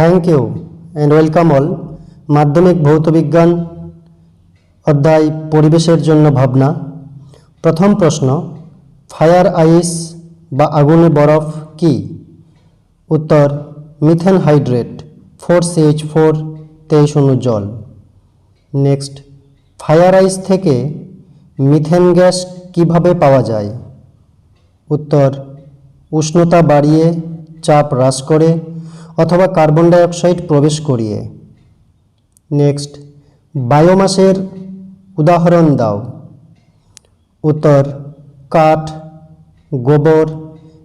Thank you and welcome all মাধ্যমিক ভৌতবিজ্ঞান অধ্যায় পরিবেশের জন্য ভাবনা। প্রথম প্রশ্ন, ফায়ার আইস বা আগুনে বরফ কি? উত্তর, methane hydrate, four CH four, তেইশ অণু জল। নেক্সট, ফায়ার আইস থেকে মিথেন গ্যাস কীভাবে পাওয়া যায়? উত্তর, উষ্ণতা বাড়িয়ে চাপ হ্রাস করে অথবা কার্বন ডাইঅক্সাইড প্রবেশ করিয়ে। নেক্সট বায়োমাসের উদাহরণ দাও। উত্তর, কাঠ, গোবর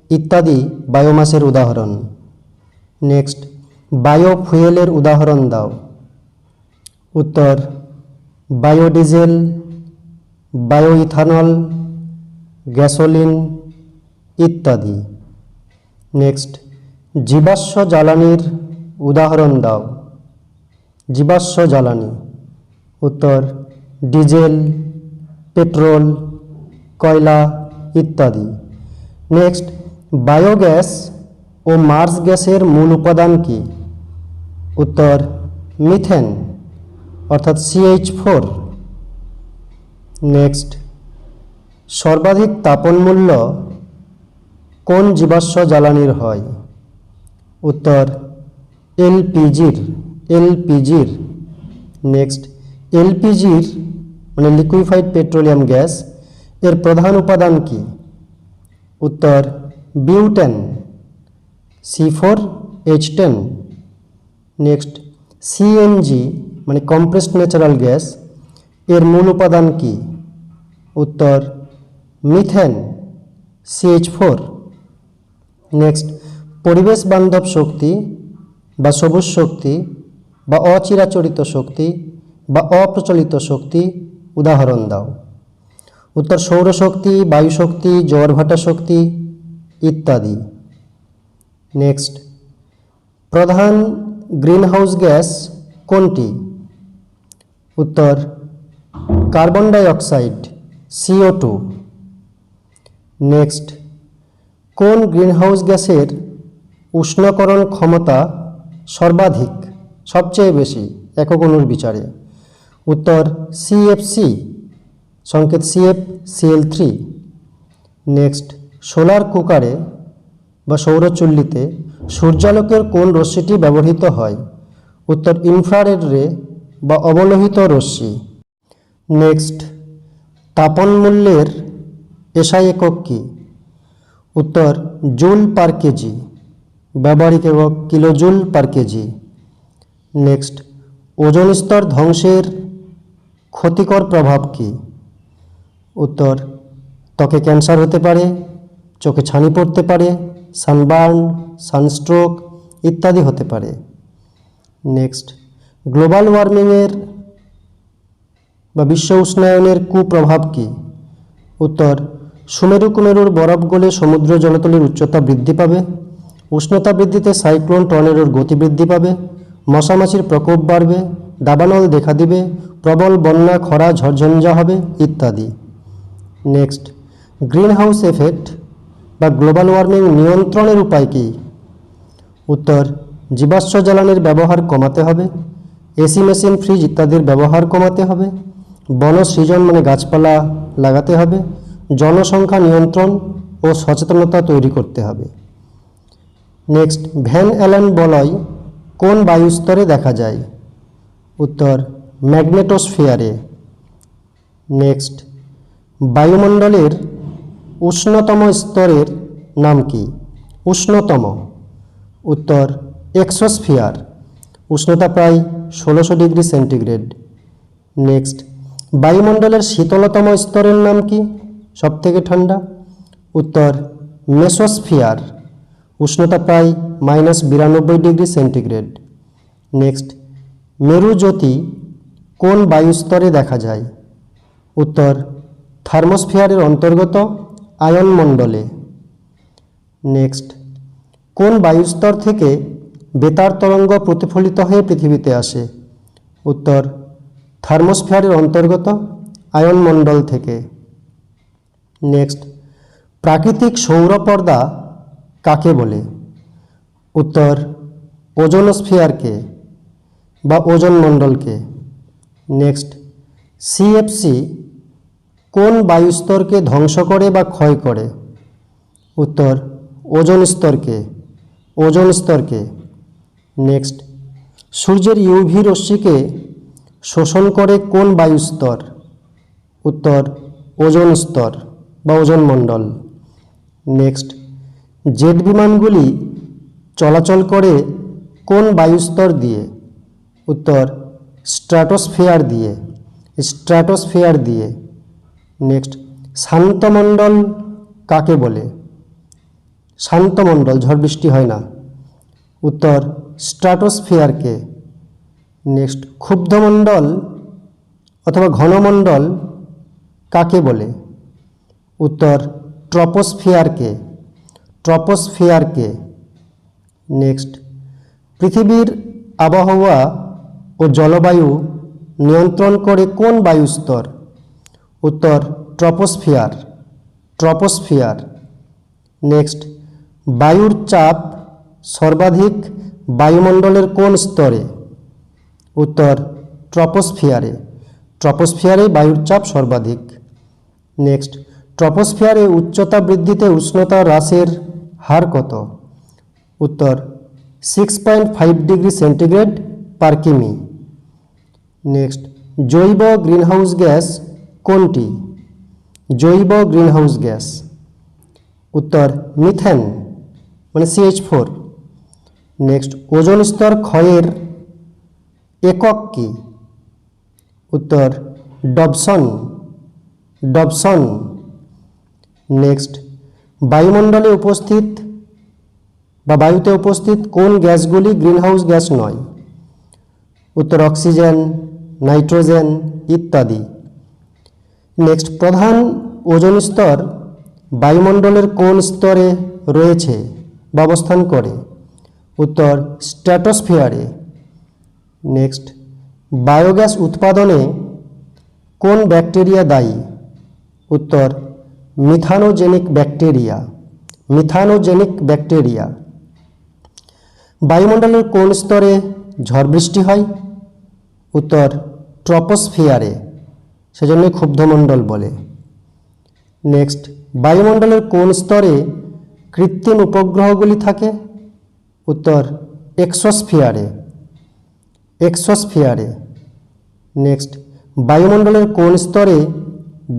ইত্যাদি বায়োমাসের উদাহরণ। নেক্সট বায়োফুয়েলের উদাহরণ দাও। উত্তর বায়োডিজেল বায়োইথানল গ্যাসোলিন ইত্যাদি। নেক্সট জীবাশ্ম জ্বালানির উদাহরণ দাও। জীবাশ্ম জ্বালানি। উত্তর, ডিজেল, পেট্রোল, কয়লা ইত্যাদি। নেক্সট, বায়োগ্যাস ও মার্স গ্যাসের মূল উপাদান কি? উত্তর, মিথেন, অর্থাৎ সিএইচ ফোর। নেক্সট, সর্বাধিক তাপন মূল্য কোন জীবাশ্ম জ্বালানির হয়? উত্তর এলপিজির এলপিজির নেক্সট এলপিজির মানে লিকুইফাইড পেট্রোলিয়াম গ্যাস এর প্রধান উপাদান কি? উত্তর butane C four H ten next CNG মানে কম্প্রেসড ন্যাচারাল গ্যাস এর মূল উপাদান কি? উত্তর মিথেন সিএইচ ফোর নেক্সট পরিবেশ বান্ধব শক্তি বা সবুজ শক্তি বা অচিরাচরিত শক্তি বা অপ্রচলিত শক্তি, উদাহরণ দাও। উত্তর সৌরশক্তি বায়ুশক্তি জোয়ারভাটা শক্তি ইত্যাদি। নেক্সট প্রধান গ্রিনহাউস গ্যাস কোনটি? উত্তর, carbon dioxide CO two. Next কোন গ্রিনহাউস গ্যাসের উষ্ণকরণ ক্ষমতা সর্বাধিক, সবচেয়ে বেশি একক অণুর বিচারে। উত্তর সিএফসি সংকেত CF Cl three next solar কুকারে বা সৌরচুল্লিতে সূর্যালোকের কোন রশ্মিটি ব্যবহৃত হয়? উত্তর ইনফ্রারেড রে বা অবলোহিত রশ্মি। নেক্সট তাপন মূল্যের এসআই একক কী? উত্তর জুল পার কেজি। ব্যবহারিক একক কিলোজুল পার কেজি নেক্সট ওজন স্তর ধ্বংসের ক্ষতিকর প্রভাব কী? উত্তর, ত্বকে ক্যান্সার হতে পারে, চোখে ছানি পড়তে পারে সানবার্ন সানস্ট্রোক ইত্যাদি হতে পারে। নেক্সট গ্লোবাল ওয়ার্মিংয়ের বা বিশ্ব উষ্ণায়নের কুপ্রভাব কী? উত্তর, সুমেরু কুমেরুর বরফ গলে সমুদ্র জলতলের উচ্চতা বৃদ্ধি পাবে উষ্ণতা বৃদ্ধিতে সাইক্লোন টর্নেডোর গতি বৃদ্ধি পাবে, মশামাছির প্রকোপ বাড়বে, দাবানল দেখা দিবে, প্রবল বন্যা, খরা, ঝড়ঝঞ্ঝা হবে ইত্যাদি। নেক্সট, গ্রিনহাউস এফেক্ট বা গ্লোবাল ওয়ার্মিং নিয়ন্ত্রণের উপায় কী? উত্তর, জীবাশ্ম জ্বালানির ব্যবহার কমাতে হবে, এসি মেশিন, ফ্রিজ ইত্যাদির ব্যবহার কমাতে হবে বনসৃজন মানে গাছপালা লাগাতে হবে, জনসংখ্যা নিয়ন্ত্রণ ও সচেতনতা তৈরি করতে হবে। নেক্সট ভ্যান অ্যালেন বলয়, কোন বায়ুস্তরে দেখা যায়? উত্তর ম্যাগনেটোস্ফিয়ারে নেক্সট বায়ুমণ্ডলের উষ্ণতম স্তরের নাম কি? উষ্ণতম। উত্তর এক্সোস্ফিয়ার উষ্ণতা প্রায় ষোলোশো ডিগ্রি সেন্টিগ্রেড। নেক্সট বায়ুমণ্ডলের শীতলতম স্তরের নাম কি? সবথেকে ঠান্ডা। উত্তর মেসোস্ফিয়ার উষ্ণতা প্রায় মাইনাস বিরানব্বই ডিগ্রি সেন্টিগ্রেড। নেক্সট, মেরুজ্যোতি কোন বায়ুস্তরে দেখা যায়? উত্তর, থার্মোস্ফিয়ারের অন্তর্গত আয়নমণ্ডলে নেক্সট, কোন বায়ুস্তর থেকে বেতার তরঙ্গ প্রতিফলিত হয়ে পৃথিবীতে আসে? উত্তর, থার্মোস্ফিয়ারের অন্তর্গত আয়নমণ্ডল থেকে। নেক্সট, প্রাকৃতিক সৌরপর্দা কাকে বলে? উত্তর, ওজোনোস্ফিয়ারকে বা ওজন মণ্ডলকে নেক্সট সিএফসি কোন বায়ুস্তরকে ধ্বংস করে বা ক্ষয় করে? উত্তর ওজন স্তরকে ওজন স্তরকে নেক্সট, সূর্যের ইউভি রশ্মিকে শোষণ করে কোন বায়ুস্তর? উত্তর ওজন স্তর বা ওজন মণ্ডল নেক্সট জেট বিমানগুলি চলাচল করে কোন বায়ুস্তর দিয়ে? উত্তর, স্ট্র্যাটোস্ফিয়ার দিয়ে। স্ট্র্যাটোস্ফিয়ার দিয়ে। নেক্সট, শান্তমণ্ডল কাকে বলে? শান্তমণ্ডল, ঝড় বৃষ্টি হয় না। উত্তর স্ট্র্যাটোস্ফিয়ারকে নেক্সট, ক্ষুব্ধমণ্ডল অথবা ঘনমণ্ডল কাকে বলে? উত্তর ট্রপোস্ফিয়ারকে ট্রপোস্ফিয়ারকে। নেক্সট। পৃথিবীর আবহাওয়া ও জলবায়ু নিয়ন্ত্রণ করে কোন বায়ুস্তর? উত্তর, ট্রপোস্ফিয়ার। ট্রপোস্ফিয়ার। নেক্সট। বায়ুর চাপ সর্বাধিক বায়ুমণ্ডলের কোন স্তরে? উত্তর, ট্রপোস্ফিয়ারে। ট্রপোস্ফিয়ারে বায়ুর চাপ সর্বাধিক। নেক্সট। ট্রপোস্ফিয়ারে উচ্চতা বৃদ্ধিতে উষ্ণতা হ্রাসের হার কত? উত্তর six point five degree centigrade per কিমি। নেক্সট, জৈব গ্রিনহাউস গ্যাস কোনটি? জৈব গ্রিনহাউস গ্যাস। উত্তর, মিথেন মানে সিএইচ ফোর। নেক্সট, ওজন স্তর ক্ষয়ের একক কি? উত্তর, ডবসন ডবসন। নেক্সট বায়ুমণ্ডলে উপস্থিত বা বায়ুতে উপস্থিত কোন গ্যাসগুলি গ্রিনহাউস গ্যাস নয়? উত্তর অক্সিজেন, নাইট্রোজেন ইত্যাদি। নেক্সট, প্রধান ওজন স্তর বায়ুমণ্ডলের কোন স্তরে রয়েছে বা অবস্থান করে? উত্তর, স্ট্র্যাটোস্ফিয়ারে। নেক্সট, বায়োগ্যাস উৎপাদনে কোন ব্যাকটেরিয়া দায়ী? উত্তর মিথানোজেনিক ব্যাকটেরিয়া মিথানোজেনিক ব্যাকটেরিয়া। বায়ুমণ্ডলের কোন স্তরে ঝড় বৃষ্টি হয়? উত্তর, ট্রপোস্ফিয়ারে, সেজন্যই ক্ষুব্ধমণ্ডল বলে। নেক্সট, বায়ুমণ্ডলের কোন স্তরে কৃত্রিম উপগ্রহগুলি থাকে? উত্তর, এক্সোস্ফিয়ারে এক্সোস্ফিয়ারে। নেক্সট, বায়ুমণ্ডলের কোন স্তরে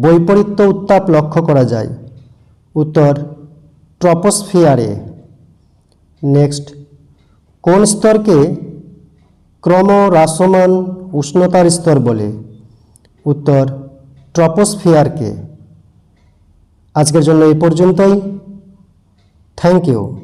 বৈপরীত্য উত্তাপ লক্ষ্য করা যায়। উত্তর, ট্রপোস্ফিয়ারে। নেক্সট, কোন স্তরকে ক্রমহ্রাসমান উষ্ণতার স্তর বলে? উত্তর, ট্রপোস্ফিয়ারকে। আজকের জন্য এই পর্যন্তই। Thank you.